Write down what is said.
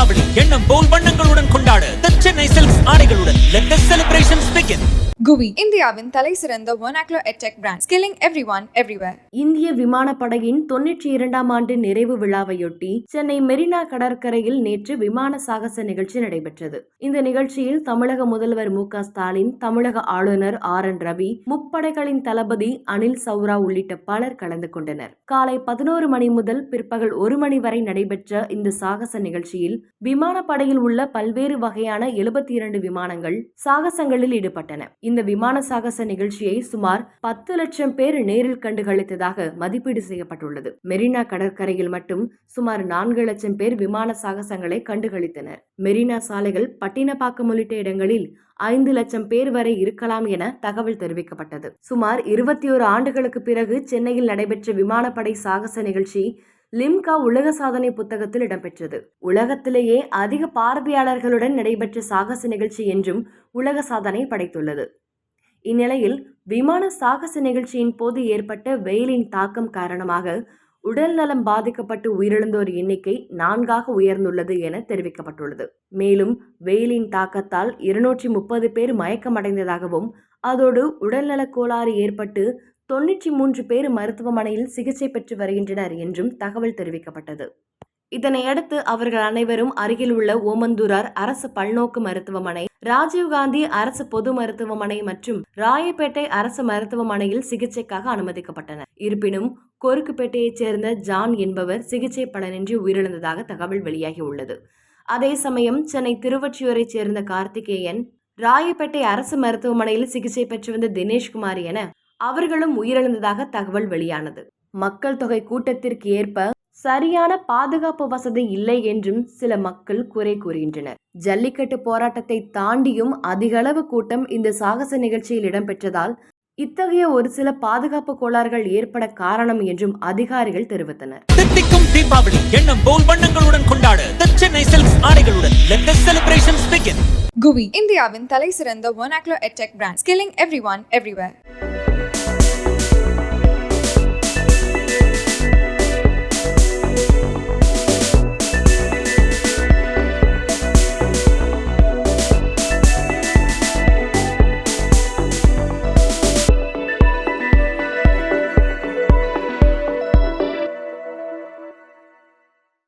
தீபாவளி எண்ணம் போல் வண்ணங்களுடன் கொண்டாட. The சென்னை சில்க்ஸ் ஆடைகளுடன். லெட்டஸ்ட் செலிப்ரேஷன்ஸ் பிகின் குவி. இந்தியாவின் தலை சிறந்த ஒனாக்லோ edtech brand skilling every one everywhere இந்திய விமானப்படையின் தொன்னூற்றி இரண்டாம் ஆண்டு நிறைவு விழாவையொட்டி சென்னை மெரினா கடற்கரையில் நேற்று விமான சாகச நிகழ்ச்சி நடைபெற்றது. இந்த நிகழ்ச்சியில் தமிழக முதல்வர் மு க ஸ்டாலின் தமிழக ஆளுநர் ஆர் என் ரவி முப்படைகளின் தளபதி அனில் சௌரா உள்ளிட்ட பலர் கலந்து கொண்டனர். காலை பதினோரு மணி முதல் பிற்பகல் ஒரு மணி வரை நடைபெற்ற இந்த சாகச நிகழ்ச்சியில் விமானப்படையில் உள்ள பல்வேறு வகையான எழுபத்தி இரண்டு விமானங்கள் சாகசங்களில் ஈடுபட்டன. இந்த விமான சாகச நிகழ்ச்சியை சுமார் பத்து லட்சம் பேர் நேரில் கண்டு கழித்ததாக மதிப்பீடு செய்யப்பட்டுள்ளது. மெரினா கடற்கரையில் மட்டும் சுமார் நான்கு லட்சம் பேர் விமான சாகசங்களை கண்டுகளித்தனர் மெரினா சாலைகள் பட்டினப்பாக்கம் உள்ளிட்ட இடங்களில் ஐந்து லட்சம் பேர் வரை இருக்கலாம் என தகவல் தெரிவிக்கப்பட்டது. சுமார் இருபத்தி ஒரு ஆண்டுகளுக்கு பிறகு சென்னையில் நடைபெற்ற விமானப்படை சாகச நிகழ்ச்சி லிம்கா உலக சாதனை புத்தகத்தில் இடம்பெற்றது. உலகத்திலேயே அதிக பார்வையாளர்களுடன் நடைபெற்ற சாகச நிகழ்ச்சி என்றும் உலக சாதனை படைத்துள்ளது. இந்நிலையில் விமான சாகச நிகழ்ச்சியின் போது ஏற்பட்ட வெயிலின் தாக்கம் காரணமாக உடல் நலம் பாதிக்கப்பட்டு உயிரிழந்தோர் எண்ணிக்கை நான்காக உயர்ந்துள்ளது என தெரிவிக்கப்பட்டுள்ளது. மேலும் வெயிலின் தாக்கத்தால் இருநூற்றி முப்பது பேர் மயக்கமடைந்ததாகவும் அதோடு உடல்நலக் கோளாறு ஏற்பட்டு தொன்னூற்றி மூன்று பேர் மருத்துவமனையில் சிகிச்சை பெற்று வருகின்றனர் என்றும் தகவல் தெரிவிக்கப்பட்டது. இதனையடுத்து அவர்கள் அனைவரும் அருகில் உள்ள ஓமந்தூரார் அரசு பல்நோக்கு மருத்துவமனை ராஜீவ்காந்தி அரசு பொது மருத்துவமனை மற்றும் ராயப்பேட்டை அரசு மருத்துவமனையில் சிகிச்சைக்காக அனுமதிக்கப்பட்டனர். இருப்பினும் கொருக்குப்பேட்டையைச் சேர்ந்த ஜான் என்பவர் சிகிச்சை பலனின்றி உயிரிழந்ததாக தகவல் வெளியாகியுள்ளது. அதே சமயம் சென்னை திருவொற்றியூரைச் சேர்ந்த கார்த்திகேயன் ராயப்பேட்டை அரசு மருத்துவமனையில் சிகிச்சை பெற்று வந்த தினேஷ்குமார் என அவர்களும் உயிரிழந்ததாக தகவல் வெளியானது. மக்கள் தொகை கூட்டத்திற்கு ஏற்ப சரியான பாதுகாப்பு வசதி இல்லை என்றும் சில மக்கள் குறை கூறுகின்றனர். ஜல்லிக்கட்டு போராட்டத்தை தாண்டியும் அதிகளவு கூட்டம் இந்த சாகச நிகழ்ச்சியில் இடம்பெற்றதால் இத்தகைய ஒரு சில பாதுகாப்பு கோளாறுகள் ஏற்பட காரணம் என்றும் அதிகாரிகள் தெரிவித்தனர். தித்திக்கும் தீபாவளி எண்ணம் போல் வண்ணங்களுடன் கொண்டாட. சென்னை சில்க்ஸ் ஆடைகளுடன் begin. குவி இந்தியாவின் தலை சிறந்த ஒனாக்லோ edtech brand skilling every one everywhere